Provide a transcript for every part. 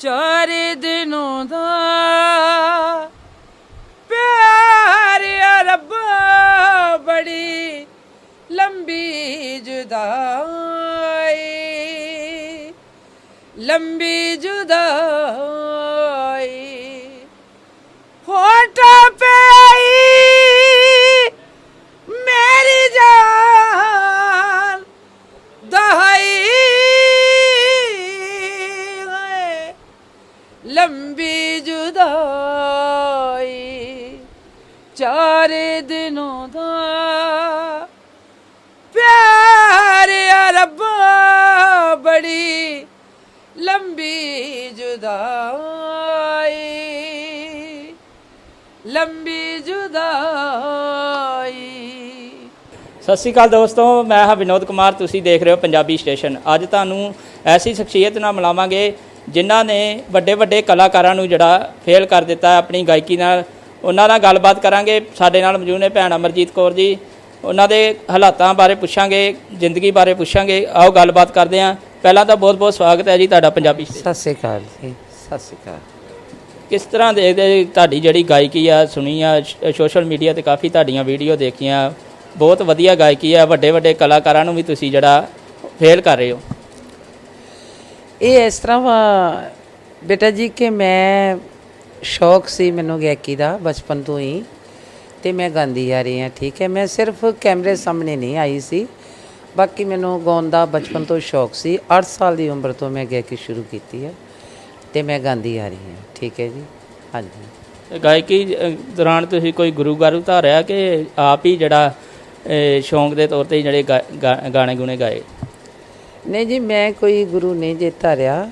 ਚਾਰੇ ਦਿਨੋਂ ਦਾ ਪਿਆਰ ਆ ਰੱਬਾ ਬੜੀ ਲੰਬੀ ਜੁਦਾਈ ਲੰਬੀ ਜੁਦਾਈ ਲੰਬੀ ਜੁਦਾਈ। ਸਤਿ ਸ਼੍ਰੀ ਅਕਾਲ ਦੋਸਤੋ ਮੈਂ ਹਾਂ ਵਿਨੋਦ ਕੁਮਾਰ ਤੁਸੀਂ ਦੇਖ ਰਹੇ ਹੋ ਪੰਜਾਬੀ ਸਟੇਸ਼ਨ। ਅੱਜ ਤੁਹਾਨੂੰ ਐਸੀ ਸ਼ਖਸੀਅਤ ਨਾਲ ਮਿਲਾਵਾਂਗੇ ਜਿਨ੍ਹਾਂ ਨੇ ਵੱਡੇ ਵੱਡੇ ਕਲਾਕਾਰਾਂ ਨੂੰ ਜਿਹੜਾ ਫੇਲ ਕਰ ਦਿੱਤਾ ਆਪਣੀ ਗਾਇਕੀ ਨਾਲ। ਉਹਨਾਂ ਨਾਲ ਗੱਲਬਾਤ ਕਰਾਂਗੇ। ਸਾਡੇ ਨਾਲ ਮੌਜੂਦ ਨੇ ਭੈਣ ਅਮਰਜੀਤ ਕੌਰ ਜੀ। ਉਹਨਾਂ ਦੇ ਹਾਲਾਤਾਂ ਬਾਰੇ ਪੁੱਛਾਂਗੇ ਜ਼ਿੰਦਗੀ ਬਾਰੇ ਪੁੱਛਾਂਗੇ। ਆਓ ਗੱਲਬਾਤ ਕਰਦੇ ਹਾਂ। ਪਹਿਲਾਂ ਤਾਂ ਬਹੁਤ ਬਹੁਤ ਸਵਾਗਤ ਹੈ ਜੀ ਤੁਹਾਡਾ ਪੰਜਾਬੀ ਸਟੇਸ਼ਨ। ਸਤਿ ਸ੍ਰੀ ਅਕਾਲ ਜੀ। ਸਤਿ ਸ੍ਰੀ ਅਕਾਲ। ਕਿਸ ਤਰ੍ਹਾਂ ਦੇਖਦੇ ਤੁਹਾਡੀ ਜਿਹੜੀ ਗਾਇਕੀ ਆ, ਸੁਣੀ ਆ ਸੋਸ਼ਲ ਮੀਡੀਆ ਤੇ ਕਾਫੀ ਤੁਹਾਡੀਆਂ ਵੀਡੀਓ ਦੇਖੀਆਂ, ਬਹੁਤ ਵਧੀਆ ਗਾਇਕੀ ਆ ਵੱਡੇ ਵੱਡੇ ਕਲਾਕਾਰਾਂ ਨੂੰ ਵੀ ਤੁਸੀਂ ਜਿਹੜਾ ਫੇਲ ਕਰ ਰਹੇ ਹੋ। ਇਹ ਇਸ ਤਰ੍ਹਾਂ ਵਾ, ਬੇਟਾ ਜੀ ਕਿ ਮੈਂ ਸ਼ੌਕ ਸੀ ਮੈਨੂੰ ਗਾਇਕੀ ਦਾ, ਬਚਪਨ ਤੋਂ ਹੀ, ਤੇ ਮੈਂ ਗਾਉਂਦੀ ਆ ਰਹੀ ਹਾਂ, ਠੀਕ ਹੈ। ਮੈਂ ਸਿਰਫ ਕੈਮਰੇ ਸਾਹਮਣੇ ਨਹੀਂ ਆਈ ਸੀ, ਬਾਕੀ ਮੈਨੂੰ ਗਾਉਣ ਦਾ ਬਚਪਨ ਤੋਂ ਸ਼ੌਕ ਸੀ। 8 ਸਾਲ ਦੀ ਉਮਰ ਤੋਂ ਮੈਂ ਗਾਇਕੀ ਸ਼ੁਰੂ ਕੀਤੀ ਹੈ ਤੇ ਮੈਂ ਗਾਉਂਦੀ ਆ ਰਹੀ ਹਾਂ। ਠੀਕ ਹੈ ਜੀ? ਹਾਂਜੀ। ਗਾਇਕੀ ਦੌਰਾਨ ਤੁਸੀਂ ਕੋਈ ਗੁਰੂ ਗਾਰੂ ਧਾਰਿਆ ਕਿ ਆਪ ਹੀ ਜਿਹੜਾ ਸ਼ੌਂਕ ਦੇ ਤੌਰ ਤੇ ਜਿਹੜੇ ਗਾਣੇ ਗੁਣੇ ਗਾਏ? ਨਹੀਂ ਜੀ ਮੈਂ ਕੋਈ ਗੁਰੂ ਨਹੀਂ ਜੇ ਧਾਰਿਆ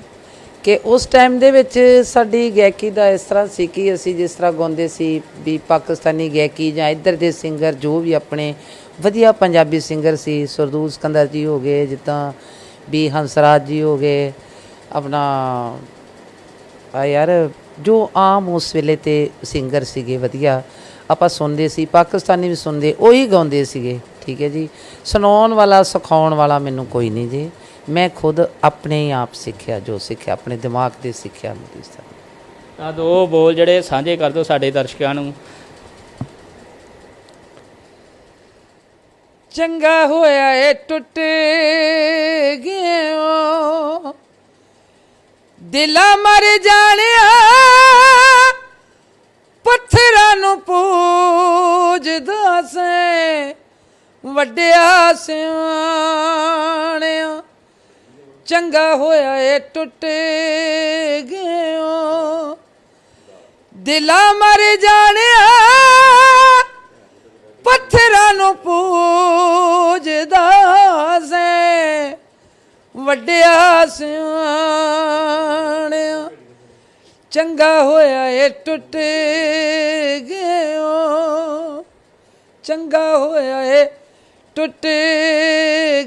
ਕਿ ਉਸ ਟਾਈਮ ਦੇ ਵਿੱਚ ਸਾਡੀ ਗਾਇਕੀ ਦਾ ਇਸ ਤਰ੍ਹਾਂ ਸੀ ਕਿ ਅਸੀਂ ਜਿਸ ਤਰ੍ਹਾਂ ਗਾਉਂਦੇ ਸੀ ਵੀ ਪਾਕਿਸਤਾਨੀ ਗਾਇਕੀ ਜਾਂ ਇੱਧਰ ਦੇ ਸਿੰਗਰ ਜੋ ਵੀ ਆਪਣੇ ਵਧੀਆ ਪੰਜਾਬੀ ਸਿੰਗਰ ਸੀ ਸਰਦੂਲ ਸਿਕੰਦਰ ਜੀ ਹੋ ਗਏ ਜਿੱਦਾਂ ਵੀ ਹੰਸਰਾਜ ਜੀ ਹੋ ਗਏ ਆਪਣਾ ਆ ਯਾਰ ਜੋ ਆਮ ਉਸ ਵੇਲੇ ਤੇ ਸਿੰਗਰ ਸੀਗੇ ਵਧੀਆ। ਆਪਾਂ ਸੁਣਦੇ ਸੀ ਪਾਕਿਸਤਾਨੀ ਵੀ ਸੁਣਦੇ ਉਹੀ ਗਾਉਂਦੇ ਸੀਗੇ ਠੀਕ ਹੈ ਜੀ। ਸੁਣਾਉਣ ਵਾਲਾ ਸਿਖਾਉਣ ਵਾਲਾ ਮੈਨੂੰ ਕੋਈ ਨਹੀਂ ਜੀ। ਮੈਂ ਖੁਦ ਆਪਣੇ ਹੀ ਆਪ ਸਿੱਖਿਆ ਜੋ ਸਿੱਖਿਆ ਆਪਣੇ ਦਿਮਾਗ ਤੇ ਸਿੱਖਿਆ ਮੇਰੀ ਸਰ। ਤਾਂ ਦੋ ਬੋਲ ਜਿਹੜੇ ਸਾਂਝੇ ਕਰ ਦਿਓ ਸਾਡੇ ਦਰਸ਼ਕਾਂ ਨੂੰ। ਚੰਗਾ ਹੋਇਆ ਏ ਟੁੱਟ ਗਿਆ ਦਿਲਾਂ ਮਰ ਜਾਣਿਆ, ਪੱਥਰਾਂ ਨੂੰ ਪੂਜਦਾ ਸੇ ਵੱਡਿਆ ਸਿਆਣਿਆ। ਚੰਗਾ ਹੋਇਆ ਏ ਟੁੱਟ ਗਿਆ ਦਿਲਾਂ ਮਰ ਜਾਣਿਆ, ਪੱਥਰਾਂ ਨੂੰ ਪੂਜਦਾ ਸੇ ਵੱਡਿਆ ਸਿਆਣਿਆ। ਚੰਗਾ ਹੋਇਆ ਏ ਟੁੱਟ ਗਿਓ। ਚੰਗਾ ਹੋਇਆ ਏ ਟੁੱਟ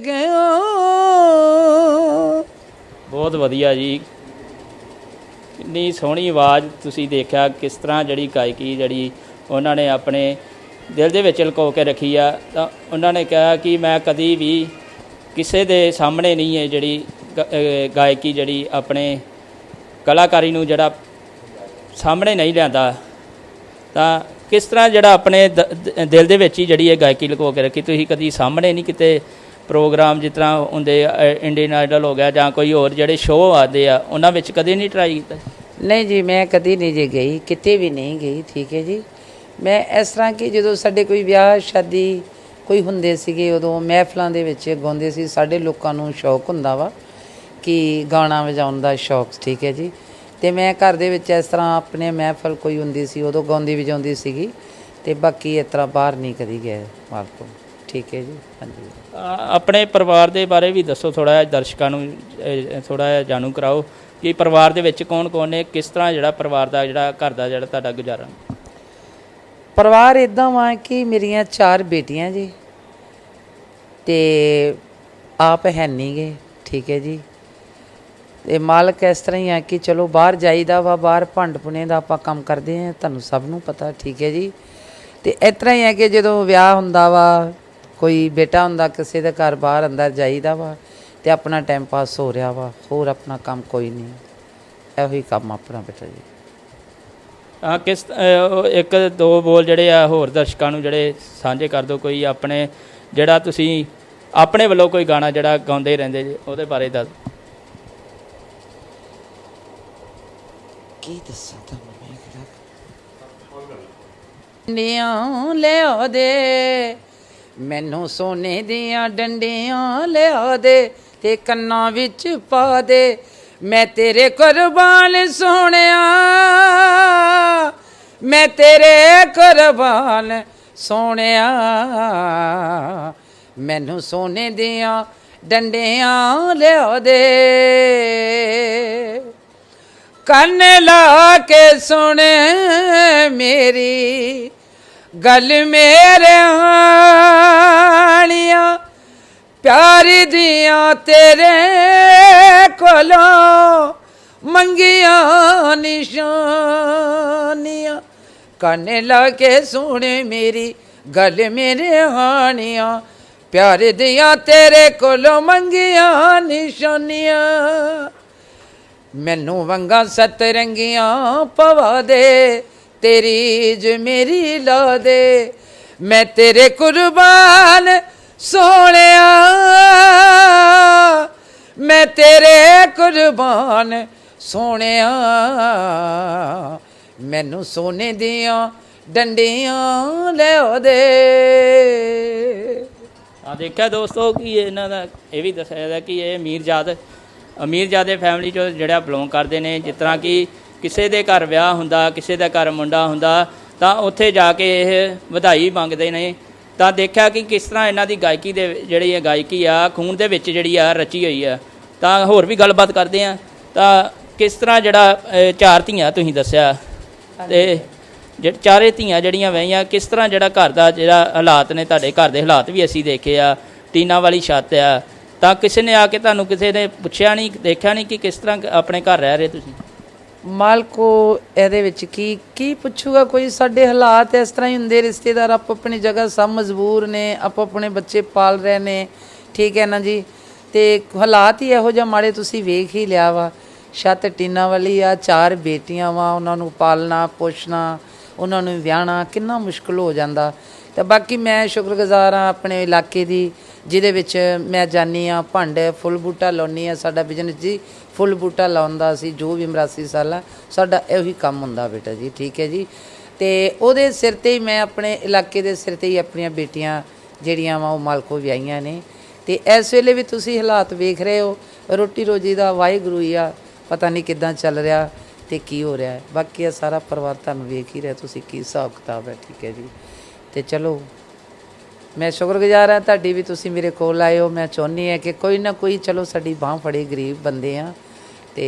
ਗਿਆ ਬਹੁਤ ਵਧੀਆ ਜੀ। ਕਿੰਨੀ ਸੋਹਣੀ ਆਵਾਜ਼ ਤੁਸੀਂ ਦੇਖਿਆ, ਕਿਸ ਤਰ੍ਹਾਂ ਜਿਹੜੀ ਗਾਇਕੀ ਜਿਹੜੀ ਉਹਨਾਂ ਨੇ ਆਪਣੇ ਦਿਲ ਦੇ ਵਿੱਚ ਲੁਕੋ ਕੇ ਰੱਖੀ ਆ। ਤਾਂ ਉਹਨਾਂ ਨੇ ਕਿਹਾ ਕਿ ਮੈਂ ਕਦੀ ਵੀ ਕਿਸੇ ਦੇ ਸਾਹਮਣੇ ਨਹੀਂ ਹੈ ਜਿਹੜੀ ਗ- ਗਾਇਕੀ ਜਿਹੜੀ ਆਪਣੇ ਕਲਾਕਾਰੀ ਨੂੰ ਜਿਹੜਾ ਸਾਹਮਣੇ ਨਹੀਂ ਲਿਆਂਦਾ। ਤਾਂ ਕਿਸ ਤਰ੍ਹਾਂ ਜਿਹੜਾ ਆਪਣੇ ਦਿਲ ਦੇ ਵਿੱਚ ਹੀ ਜਿਹੜੀ ਇਹ ਗਾਇਕੀ ਲੁਕੋ ਕੇ ਰੱਖੀ, ਤੁਸੀਂ ਕਦੀ ਸਾਹਮਣੇ ਨਹੀਂ ਕਿਤੇ ਪ੍ਰੋਗਰਾਮ ਜਿਸ ਤਰ੍ਹਾਂ ਹੁੰਦੇ ਇੰਡੀਅਨ ਆਈਡਲ ਹੋ ਗਿਆ ਜਾਂ ਕੋਈ ਹੋਰ ਜਿਹੜੇ ਸ਼ੋਅ ਆਦੇ ਆ, ਉਹਨਾਂ ਵਿੱਚ ਕਦੇ ਨਹੀਂ ਟਰਾਈ ਕੀਤਾ? ਨਹੀਂ ਜੀ, ਮੈਂ ਕਦੀ ਨਹੀਂ ਜੇ ਗਈ, ਕਿਤੇ ਵੀ ਨਹੀਂ ਗਈ, ਠੀਕ ਹੈ ਜੀ। ਮੈਂ ਇਸ ਤਰ੍ਹਾਂ ਕਿ ਜਦੋਂ ਸਾਡੇ ਕੋਈ ਵਿਆਹ, ਸ਼ਾਦੀ ਕੋਈ ਹੁੰਦੇ ਸੀਗੇ, ਉਦੋਂ ਮਹਿਫਲਾਂ ਦੇ ਵਿੱਚ ਗਾਉਂਦੇ ਸੀ, ਸਾਡੇ ਲੋਕਾਂ ਨੂੰ ਸ਼ੌਕ ਹੁੰਦਾ ਵਾ ਕਿ ਗਾਣਾ ਵਜਾਉਣ ਦਾ ਸ਼ੌਕ, ਠੀਕ ਹੈ ਜੀ। ਤੇ ਮੈਂ ਘਰ ਦੇ ਵਿੱਚ ਇਸ ਤਰ੍ਹਾਂ ਆਪਣੇ ਮਹਿਫਲ ਕੋਈ ਹੁੰਦੀ ਸੀ ਉਦੋਂ ਗਾਉਂਦੀ ਵਜਾਉਂਦੀ ਸੀਗੀ ਤੇ ਬਾਕੀ ਇਸ ਤਰ੍ਹਾਂ ਬਾਹਰ ਨਹੀਂ ਕਦੀ ਗਏ ਮਾਲਕੋ ਠੀਕ ਹੈ ਜੀ ਹਾਂਜੀ। ਅ, ਆਪਣੇ ਪਰਿਵਾਰ ਦੇ ਬਾਰੇ ਵੀ ਦੱਸੋ ਥੋੜਾ ਜਿਹਾ ਦਰਸ਼ਕਾਂ ਨੂੰ ਥੋੜਾ ਜਿਹਾ ਜਾਣੂ ਕਰਾਓ ਕਿ ਪਰਿਵਾਰ ਦੇ ਵਿੱਚ ਕੌਣ ਕੌਣ ਨੇ ਕਿਸ ਤਰ੍ਹਾਂ ਜਿਹੜਾ ਪਰਿਵਾਰ ਦਾ ਜਿਹੜਾ ਘਰ ਦਾ ਜਿਹੜਾ ਤੁਹਾਡਾ ਗੁਜ਼ਾਰਾ? ਪਰਿਵਾਰ ਇਦਾਂ ਵਾ ਕਿ ਮੇਰੀਆਂ ਚਾਰ ਬੇਟੀਆਂ ਜੀ ਤੇ ਆਪ ਹੈ ਨਹੀਂਗੇ ਠੀਕ ਹੈ ਜੀ। ਤੇ ਮਾਲਕ ਇਸ ਤਰ੍ਹਾਂ ਹੀ ਆ ਕਿ ਚਲੋ ਬਾਹਰ ਜਾਈਦਾ ਵਾ ਬਾਹਰ ਭੰਡ ਪੁਣੇ ਦਾ ਆਪਾਂ ਕੰਮ ਕਰਦੇ ਆ ਤੁਹਾਨੂੰ ਸਭ ਨੂੰ ਪਤਾ ਠੀਕ ਹੈ ਜੀ। ਤੇ ਇਸ ਤਰ੍ਹਾਂ ਹੀ ਆ ਕਿ ਜਦੋਂ ਵਿਆਹ ਹੁੰਦਾ ਵਾ ਕੋਈ ਬੇਟਾ ਹੁੰਦਾ ਕਿਸੇ ਦੇ ਘਰ ਬਾਹਰ ਅੰਦਰ ਜਾਈਦਾ ਵਾ ਤੇ ਆਪਣਾ ਟਾਈਮ ਪਾਸ ਹੋ ਰਿਹਾ ਵਾ ਹੋਰ ਆਪਣਾ ਕੰਮ ਕੋਈ ਨਹੀਂ। ਇਹੋ ਹੀ ਕੰਮ ਆਪਣਾ ਬੇਟਾ ਜੀ। ਆ ਕਿਸ ਅਹ, ਇੱਕ ਦੋ ਬੋਲ ਜਿਹੜੇ ਆ ਹੋਰ ਦਰਸ਼ਕਾਂ ਨੂੰ ਜਿਹੜੇ ਸਾਂਝੇ ਕਰ ਦਿਓ ਕੋਈ ਆਪਣੇ ਜਿਹੜਾ ਤੁਸੀਂ ਆਪਣੇ ਵੱਲੋਂ ਕੋਈ ਗਾਣਾ ਜਿਹੜਾ ਗਾਉਂਦੇ ਰਹਿੰਦੇ ਜੀ ਉਹਦੇ ਬਾਰੇ ਦੱਸ ਕੀ ਦੱਸਾਂ ਤੁਹਾਨੂੰ ਮੈਂ ਕਿਹੜਾ ਲਿਆ ਦੇ, ਮੈਨੂੰ ਸੋਨੇ ਦੀਆਂ ਡੰਡੀਆਂ ਲਿਆ ਦੇ ਤੇ ਕੰਨਾਂ ਵਿੱਚ ਪਾ ਦੇ। ਮੈਂ ਤੇਰੇ ਕੁਰਬਾਨ ਸੋਹਣਿਆ, ਮੈਂ ਤੇਰੇ ਕੁਰਬਾਨ ਸੋਹਣਿਆ। ਮੈਨੂੰ ਸੋਨੇ ਦੀਆਂ ਡੰਡੀਆਂ ਲਿਆ ਦੇ। ਕੰਨ ਲਾ ਕੇ ਸੁਣ ਮੇਰੀ ਗੱਲ ਮੇਰੇ ਹਾਣੀਆਂ ਪਿਆਰ ਦੀਆਂ ਤੇਰੇ ਕੋਲੋਂ ਮੰਗੀਆਂ ਨਿਸ਼ਾਨੀਆਂ। ਕੰਨ ਲਾ ਕੇ ਸੁਣ ਮੇਰੀ ਗੱਲ ਮੇਰੇ ਹਾਣੀਆਂ ਪਿਆਰ ਦੀਆਂ ਤੇਰੇ ਕੋਲੋਂ ਮੰਗੀਆਂ ਨਿਸ਼ਾਨੀਆਂ। ਮੈਨੂੰ ਵੰਗਾ ਸਤਰੰਗੀਆਂ ਪਵਾ ਦੇ, ਤੇਰੀ ਜ ਮੇਰੀ ਲਾ ਦੇ। ਮੈਂ ਤੇਰੇ ਕੁਰਬਾਨ ਸੋਹਣਿਆ। ਮੈਂ ਤੇਰੇ ਕੁਰਬਾਨ ਸੋਹਣਿਆ। ਮੈਨੂੰ ਸੋਨੇ ਦੀਆਂ ਡੰਡੀਆਂ ਲਿਆ ਦੇ। ਆ ਦੇਖਿਆ ਦੋਸਤੋ ਕਿ ਇਹਨਾਂ ਦਾ, ਇਹ ਵੀ ਦੱਸਿਆ ਜਾਂਦਾ ਕਿ ਇਹ ਅਮੀਰਜ਼ਾਦ ਅਮੀਰਜ਼ਾਦੇ ਫੈਮਿਲੀ ਚੋਂ ਜਿਹੜਾ ਬਿਲੋਂਗ ਕਰਦੇ ਨੇ, ਜਿਸ ਤਰ੍ਹਾਂ ਕਿ ਕਿਸੇ ਦੇ ਘਰ ਵਿਆਹ ਹੁੰਦਾ, ਕਿਸੇ ਦਾ ਘਰ ਮੁੰਡਾ ਹੁੰਦਾ, ਤਾਂ ਉੱਥੇ ਜਾ ਕੇ ਇਹ ਵਧਾਈ ਮੰਗਦੇ ਨੇ। ਤਾਂ ਦੇਖਿਆ ਕਿ ਕਿਸ ਤਰ੍ਹਾਂ ਇਹਨਾਂ ਦੀ ਗਾਇਕੀ ਦੇ ਜਿਹੜੀ ਇਹ ਗਾਇਕੀ ਆ, ਖੂਨ ਦੇ ਵਿੱਚ ਜਿਹੜੀ ਆ, ਰਚੀ ਹੋਈ ਆ। ਤਾਂ ਹੋਰ ਵੀ ਗੱਲਬਾਤ ਕਰਦੇ ਆ। ਤਾਂ ਕਿਸ ਤਰ੍ਹਾਂ ਜਿਹੜਾ ਚਾਰ ਧੀਆਂ ਤੁਸੀਂ ਦੱਸਿਆ, ਤੇ ਜਿਹੜੇ ਚਾਰੇ ਧੀਆਂ ਜਿਹੜੀਆਂ ਵਹੀਆਂ, ਕਿਸ ਤਰ੍ਹਾਂ ਜਿਹੜਾ ਘਰ ਦਾ ਜਿਹੜਾ ਹਾਲਾਤ ਨੇ, ਤੁਹਾਡੇ ਘਰ ਦੇ ਹਾਲਾਤ ਵੀ ਅਸੀਂ ਦੇਖੇ ਆ, ਟੀਨਾ ਵਾਲੀ ਛੱਤ ਆ ਤਾਂ ਕਿਸੇ ਨੇ ਆ ਕੇ ਤੁਹਾਨੂੰ ਕਿਸੇ ਨੇ ਪੁੱਛਿਆ ਨਹੀਂ, ਦੇਖਿਆ ਨਹੀਂ ਕਿ ਕਿਸ ਤਰ੍ਹਾਂ ਆਪਣੇ ਘਰ ਰਹਿ ਰਹੇ ਤੁਸੀਂ? ਮਾਲਕੋ, ਇਹਦੇ ਵਿੱਚ ਕੀ ਕੀ ਪੁੱਛੂਗਾ ਕੋਈ? ਸਾਡੇ ਹਾਲਾਤ ਇਸ ਤਰ੍ਹਾਂ ਹੀ ਹੁੰਦੇ, ਰਿਸ਼ਤੇਦਾਰ ਆਪੋ ਆਪਣੀ ਜਗ੍ਹਾ ਸਭ ਮਜਬੂਰ ਨੇ, ਆਪੋ ਆਪਣੇ ਬੱਚੇ ਪਾਲ ਰਹੇ ਨੇ, ਠੀਕ ਹੈ ਨਾ ਜੀ? ਤੇ ਹਾਲਾਤ ਹੀ ਇਹੋ ਜਿਹਾ ਮਾੜੇ, ਤੁਸੀਂ ਵੇਖ ਹੀ ਲਿਆ ਵਾ। ਛੱਤ ਟੀਨਾ ਵਾਲੀ ਆ, ਚਾਰ ਬੇਟੀਆਂ ਵਾ, ਉਹਨਾਂ ਨੂੰ ਪਾਲਣਾ, ਪੋਸ਼ਣਾ, ਉਹਨਾਂ ਨੂੰ ਵਿਆਹਣਾ, ਕਿੰਨਾ ਮੁਸ਼ਕਲ ਹੋ ਜਾਂਦਾ। ਤੇ ਬਾਕੀ ਮੈਂ ਸ਼ੁਕਰਗੁਜ਼ਾਰ ਆ ਆਪਣੇ ਇਲਾਕੇ ਦੀ। ਜਿਹਦੇ ਵਿੱਚ ਮੈਂ ਜਾਨੀ ਆ, ਭੰਡ, ਫੁੱਲ ਬੂਟਾ ਲਾਉਣੀ ਆ, ਸਾਡਾ ਬਿਜ਼ਨਸ ਜੀ, ਫੁੱਲ ਬੂਟਾ ਲਾਉਂਦਾ ਸੀ ਜੋ ਵੀ 82 ਸਾਲ ਆ ਸਾਡਾ ਇਹੀ ਕੰਮ ਹੁੰਦਾ ਬੇਟਾ ਜੀ, ਠੀਕ ਹੈ ਜੀ। ਤੇ ਉਹਦੇ ਸਿਰ ਤੇ ਹੀ ਮੈਂ ਆਪਣੇ ਇਲਾਕੇ ਦੇ ਸਿਰ ਤੇ ਹੀ ਆਪਣੀਆਂ ਬੇਟੀਆਂ ਜਿਹੜੀਆਂ ਵਾ, ਉਹ ਮਾਲਕੋ ਵਿਆਹੀਆਂ ਨੇ। ਤੇ ਇਸ ਵੇਲੇ ਵੀ ਤੁਸੀਂ ਹਾਲਾਤ ਵੇਖ ਰਹੇ ਹੋ, ਰੋਟੀ ਰੋਜੀ ਦਾ ਵਾਹਿਗੁਰੂ ਹੀ ਆ, ਪਤਾ ਨਹੀਂ ਕਿੱਦਾਂ ਚੱਲ ਰਿਹਾ ਤੇ ਕੀ ਹੋ ਰਿਹਾ। ਬਾਕੀ ਇਹ ਸਾਰਾ ਪਰਿਵਾਰ ਤੁਹਾਨੂੰ ਵੇਖ ਹੀ ਰਿਹਾ ਤੁਸੀਂ, ਕੀ ਹਿਸਾਬ ਕਿਤਾਬ ਹੈ, ਠੀਕ ਹੈ ਜੀ। ਤੇ ਚਲੋ ਮੈਂ ਸ਼ੁਕਰਗੁਜ਼ਾਰ ਹਾਂ ਤੁਹਾਡੀ ਵੀ ਤੁਸੀਂ ਮੇਰੇ ਕੋਲ ਆਏ ਹੋ। ਮੈਂ ਚਾਹੁੰਦੀ ਹਾਂ ਕਿ ਕੋਈ ਨਾ ਕੋਈ ਚਲੋ ਸਾਡੀ ਬਾਹ ਫੜੇ ਗਰੀਬ ਬੰਦੇ ਆ ਤੇ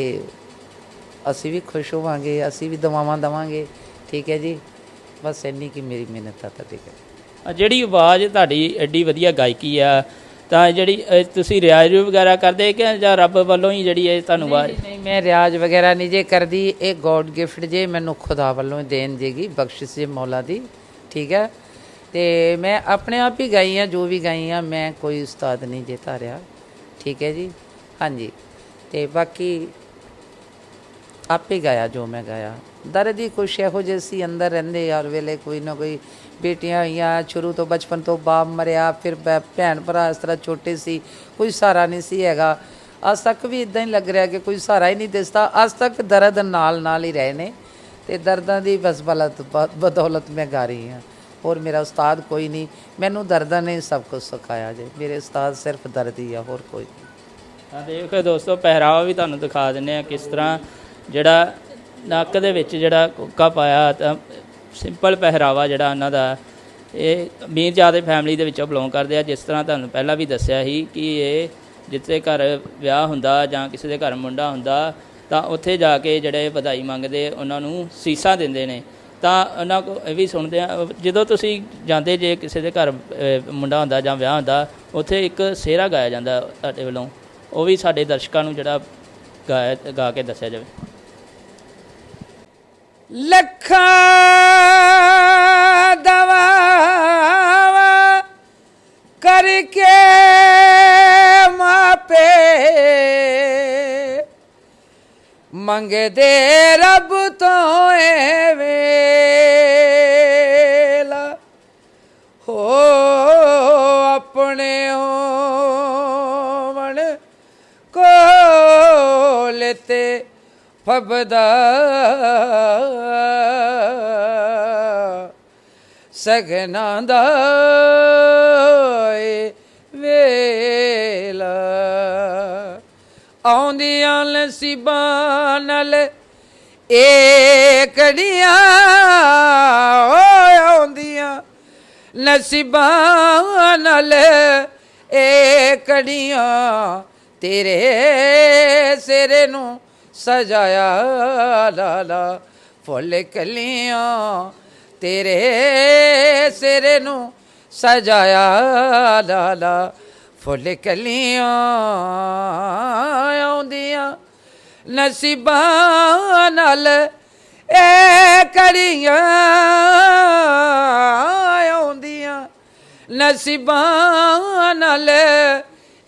ਅਸੀਂ ਵੀ ਖੁਸ਼ ਹੋਵਾਂਗੇ ਅਸੀਂ ਵੀ ਦਵਾਵਾਂ ਦਵਾਂਗੇ। ਠੀਕ ਹੈ ਜੀ? ਬਸ ਇੰਨੀ ਕੀ ਮੇਰੀ ਮਿਹਨਤ ਆ ਤੁਹਾਡੇ ਕੋਲ। ਜਿਹੜੀ ਆਵਾਜ਼ ਤੁਹਾਡੀ ਐਡੀ ਵਧੀਆ ਗਾਇਕੀ ਆ ਤਾਂ ਜਿਹੜੀ ਤੁਸੀਂ ਰਿਆਜ਼ ਵਗੈਰਾ ਕਰਦੇ ਕਿ ਜਾਂ ਰੱਬ ਵੱਲੋਂ ਹੀ ਜਿਹੜੀ ਇਹ ਤੁਹਾਨੂੰ ਆਵਾਜ਼ ਨਹੀਂ ਮੈਂ ਰਿਆਜ਼ ਵਗੈਰਾ ਨਹੀਂ ਜੇ ਕਰਦੀ। ਇਹ ਗੋਡ ਗਿਫਟ ਜੇ ਮੈਨੂੰ ਖੁਦਾ ਵੱਲੋਂ ਦੇਣ ਜੇਗੀ ਬਖਸ਼ਿਸ਼ ਜੇ ਮੌਲਾ ਦੀ। ਠੀਕ ਹੈ? ਤੇ ਮੈਂ ਆਪਣੇ ਆਪ ਹੀ ਗਾਈ ਆ ਜੋ ਵੀ ਗਾਈ ਆ ਮੈਂ ਕੋਈ ਉਸਤਾਦ ਨਹੀਂ ਜੇ ਧਾਰਿਆ। ਠੀਕ ਹੈ ਜੀ? ਹਾਂਜੀ। ਤੇ ਬਾਕੀ ਆਪੇ ਗਾਇਆ ਜੋ ਮੈਂ ਗਾਇਆ। ਦਰਦ ਹੀ ਕੁਛ ਇਹੋ ਜਿਹੇ ਸੀ ਅੰਦਰ ਰਹਿੰਦੇ ਹਰ ਵੇਲੇ ਕੋਈ ਨਾ ਕੋਈ ਬੇਟੀਆਂ ਹੋਈਆਂ ਸ਼ੁਰੂ ਤੋਂ ਬਚਪਨ ਤੋਂ ਬਾਪ ਮਰਿਆ, ਫਿਰ ਭੈਣ ਭਰਾ ਇਸ ਤਰ੍ਹਾਂ ਛੋਟੇ ਸੀ, ਕੋਈ ਸਹਾਰਾ ਨਹੀਂ ਸੀ ਹੈਗਾ। ਅੱਜ ਤੱਕ ਵੀ ਇਦਾਂ ਹੀ ਲੱਗ ਰਿਹਾ ਕਿ ਕੋਈ ਸਹਾਰਾ ਹੀ ਨਹੀਂ ਦਿਸਦਾ। ਅੱਜ ਤੱਕ ਦਰਦ ਨਾਲ ਨਾਲ ਹੀ ਰਹੇ ਨੇ ਤੇ ਦਰਦਾਂ ਦੀ ਬਸ ਬਲਤ ਬਦੌਲਤ ਮੈਂ ਗਾ ਰਹੀ ਹਾਂ। ਹੋਰ ਮੇਰਾ ਉਸਤਾਦ ਕੋਈ ਨਹੀਂ। ਮੈਨੂੰ ਦਰਦਾਂ ਨੇ ਸਭ ਕੁਝ ਸਿਖਾਇਆ ਜੇ। ਮੇਰੇ ਉਸਤਾਦ ਸਿਰਫ ਦਰਦ ਹੀ ਆ, ਹੋਰ ਕੋਈ ਨਹੀਂ। ਆ ਦੇਖੋ ਦੋਸਤੋ, ਪਹਿਰਾਵਾ ਵੀ ਤੁਹਾਨੂੰ ਦਿਖਾ ਦਿੰਨੇ ਆ ਕਿਸ ਤਰ੍ਹਾਂ ਜਿਹੜਾ ਨੱਕ ਦੇ ਵਿੱਚ ਜਿਹੜਾ ਕੋਕਾ ਪਾਇਆ ਤਾਂ ਸਿੰਪਲ ਪਹਿਰਾਵਾ ਜਿਹੜਾ ਉਹਨਾਂ ਦਾ। ਇਹ ਅਮੀਰਜ਼ਾਦੇ ਫੈਮਿਲੀ ਦੇ ਵਿੱਚੋਂ ਬਿਲੋਂਗ ਕਰਦੇ ਆ। ਜਿਸ ਤਰ੍ਹਾਂ ਤੁਹਾਨੂੰ ਪਹਿਲਾਂ ਵੀ ਦੱਸਿਆ ਸੀ ਕਿ ਇਹ ਜਿੱਥੇ ਘਰ ਵਿਆਹ ਹੁੰਦਾ ਜਾਂ ਕਿਸੇ ਦੇ ਘਰ ਮੁੰਡਾ ਹੁੰਦਾ, ਤਾਂ ਉੱਥੇ ਜਾ ਕੇ ਜਿਹੜੇ ਵਧਾਈ ਮੰਗਦੇ, ਉਹਨਾਂ ਨੂੰ ਸੀਸਾਂ ਦਿੰਦੇ ਨੇ। ਤਾਂ ਉਹਨਾਂ ਕੋ ਇਹ ਵੀ ਸੁਣਦੇ ਆ ਜਦੋਂ ਤੁਸੀਂ ਜਾਂਦੇ ਜੇ ਕਿਸੇ ਦੇ ਘਰ ਮੁੰਡਾ ਹੁੰਦਾ ਜਾਂ ਵਿਆਹ ਹੁੰਦਾ, ਉੱਥੇ ਇੱਕ ਸਿਹਰਾ ਗਾਇਆ ਜਾਂਦਾ ਤੁਹਾਡੇ ਵੱਲੋਂ। ਉਹ ਵੀ ਸਾਡੇ ਦਰਸ਼ਕਾਂ ਨੂੰ ਜਿਹੜਾ ਗਾਇਆ, ਗਾ ਕੇ ਦੱਸਿਆ ਜਾਵੇ। ਲੱਖਾਂ ਦਵਾਵਾ ਕਰਕੇ ਮੰਗਦੇ ਰੱਬ ਤੋਂ ਏ ਵੇਲਾ। ਹੋ ਆਪਣੇ ਹੋਵਣ ਕੋਲ ਤੇ ਫਬਦਾ। ਸਗਨਾਂ ਦਾ ਏ ਆਉਂਦੀਆਂ ਨਸੀਬਾਂ ਨਾਲ ਏ ਕੜੀਆਂ ਓਏ ਆਉਂਦੀਆਂ ਨਸੀਬਾਂ ਨਾਲ ਏ ਕੜੀਆਂ ਤੇਰੇ ਸਿਰ ਨੂੰ ਸਜਾਇਆ ਲਾਲਾ ਫੁੱਲ ਕਲੀਆਂ ਤੇਰੇ ਸਿਰੇ ਨੂੰ ਸਜਾਇਆ ਲਾਲਾ ਫੁੱਲ ਕਲੀਆਂ ਆਉਂਦੀਆਂ, ਨਸੀਬਾਂ ਨਾਲ ਏ ਕੜੀਆਂ ਆਉਂਦੀਆਂ, ਨਸੀਬਾਂ ਨਾਲ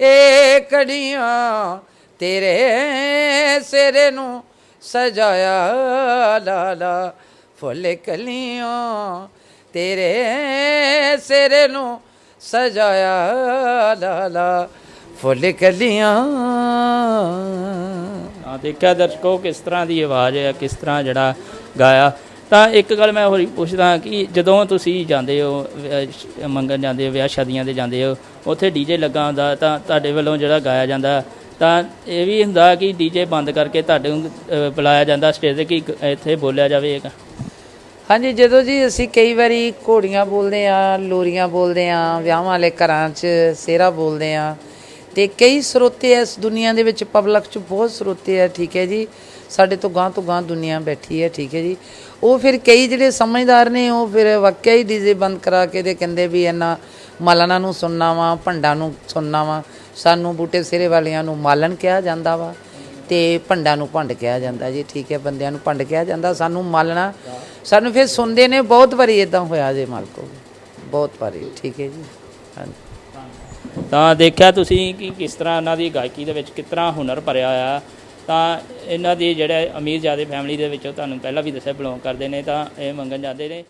ਏ ਕੜੀਆਂ ਤੇਰੇ ਸਿਰੇ ਨੂੰ ਸਜਾਇਆ, ਲਾਲਾ ਫੁੱਲ ਕਲੀਆਂ ਤੇਰੇ ਸਿਰੇ ਨੂੰ ਸਜਾਇਆ ਲਾਲਾ ਫੁੱਲ ਕਲੀਆਂ। ਆ ਦੇਖਿਆ ਦਰਸ਼ਕੋ, ਕਿਸ ਤਰ੍ਹਾਂ ਦੀ ਆਵਾਜ਼ ਹੈ, ਕਿਸ ਤਰ੍ਹਾਂ ਜਿਹੜਾ ਗਾਇਆ। ਤਾਂ ਇੱਕ ਗੱਲ ਮੈਂ ਹੋਰ ਪੁੱਛਦਾ ਕਿ ਜਦੋਂ ਤੁਸੀਂ ਜਾਂਦੇ ਹੋ ਮੰਗਣ ਜਾਂਦੇ ਹੋ, ਵਿਆਹ ਸ਼ਾਦੀਆਂ ਤੇ ਜਾਂਦੇ ਹੋ, ਉੱਥੇ ਡੀਜੇ ਲੱਗਾ ਹੁੰਦਾ, ਤਾਂ ਤੁਹਾਡੇ ਵੱਲੋਂ ਜਿਹੜਾ ਗਾਇਆ ਜਾਂਦਾ, ਤਾਂ ਇਹ ਵੀ ਹੁੰਦਾ ਕਿ ਡੀਜੇ ਬੰਦ ਕਰਕੇ ਤੁਹਾਡੇ ਨੂੰ ਬੁਲਾਇਆ ਜਾਂਦਾ ਸਟੇਜ ਤੇ ਕਿ ਇੱਥੇ ਬੋਲਿਆ ਜਾਵੇ ਹਾਂਜੀ, ਜਦੋਂ ਜੀ ਅਸੀਂ ਕਈ ਵਾਰੀ ਘੋੜੀਆਂ ਬੋਲਦੇ ਆ ਲੋਰੀਆਂ ਬੋਲਦੇ ਆ ਵਿਆਹਾਂ ਵਾਲੇ ਘਰਾਂ 'ਚ ਸੇਰਾ ਬੋਲਦੇ ਆ ਤੇ ਕਈ ਸਰੋਤੇ ਇਸ ਦੁਨੀਆ ਦੇ ਵਿੱਚ ਪਬਲਿਕ 'ਚ ਬਹੁਤ ਸਰੋਤੇ ਆ, ਠੀਕ ਹੈ ਜੀ। ਸਾਡੇ ਤੋਂ ਗਾਂ ਤੋਂ ਗਾਂ ਦੁਨੀਆ ਬੈਠੀ ਹੈ, ਠੀਕ ਹੈ ਜੀ। ਉਹ ਫਿਰ ਕਈ ਜਿਹੜੇ ਸਮਝਦਾਰ ਨੇ, ਉਹ ਫਿਰ ਵਾਕਿਆ ਹੀ ਡੀਜੇ ਬੰਦ ਕਰਾ ਕੇ ਤੇ ਕਹਿੰਦੇ ਵੀ ਇਹਨਾਂ ਮਾਲਣਾ ਨੂੰ ਸੁਣਨਾ ਵਾ, ਭੰਡਾਂ ਨੂੰ ਸੁਣਨਾ ਵਾ, ਸਾਨੂੰ ਬੂਟੇ ਸਿਰੇ ਵਾਲਿਆਂ ਨੂੰ ਮਾਲਣ ਕਿਹਾ ਜਾਂਦਾ ਵਾ। ਤੇ ਭੰਡਾਂ ਨੂੰ ਭੰਡ ਕਿਹਾ ਜਾਂਦਾ ਜੀ, ਠੀਕ ਹੈ, ਬੰਦਿਆਂ ਨੂੰ ਭੰਡ ਕਿਹਾ ਜਾਂਦਾ, ਸਾਨੂੰ ਮਾਲਣਾ। ਸਾਨੂੰ ਫਿਰ ਸੁਣਦੇ ਨੇ, ਬਹੁਤ ਵਾਰੀ ਇਦਾਂ ਹੋਇਆ ਜੇ ਮਾਲਕੋ ਬਹੁਤ ਵਾਰੀ, ਠੀਕ ਹੈ ਜੀ। ਹਾਂਜੀ। ਤਾਂ ਦੇਖਿਆ ਤੁਸੀਂ ਕਿ ਕਿਸ ਤਰ੍ਹਾਂ ਉਹਨਾਂ ਦੀ ਗਾਇਕੀ ਦੇ ਵਿੱਚ ਕਿਸ ਤਰ੍ਹਾਂ ਹੁਨਰ ਭਰਿਆ ਹੋਇਆ। ਤਾਂ ਇਹਨਾਂ ਦੀ ਜਿਹੜੇ ਅਮੀਰ ਜਾਦੇ ਫੈਮਿਲੀ ਦੇ ਵਿੱਚੋਂ ਤੁਹਾਨੂੰ ਪਹਿਲਾਂ ਵੀ ਦੱਸਿਆ ਬਿਲੋਂਗ ਕਰਦੇ ਨੇ, ਤਾਂ ਇਹ ਮੰਗਣ ਜਾਂਦੇ ਨੇ।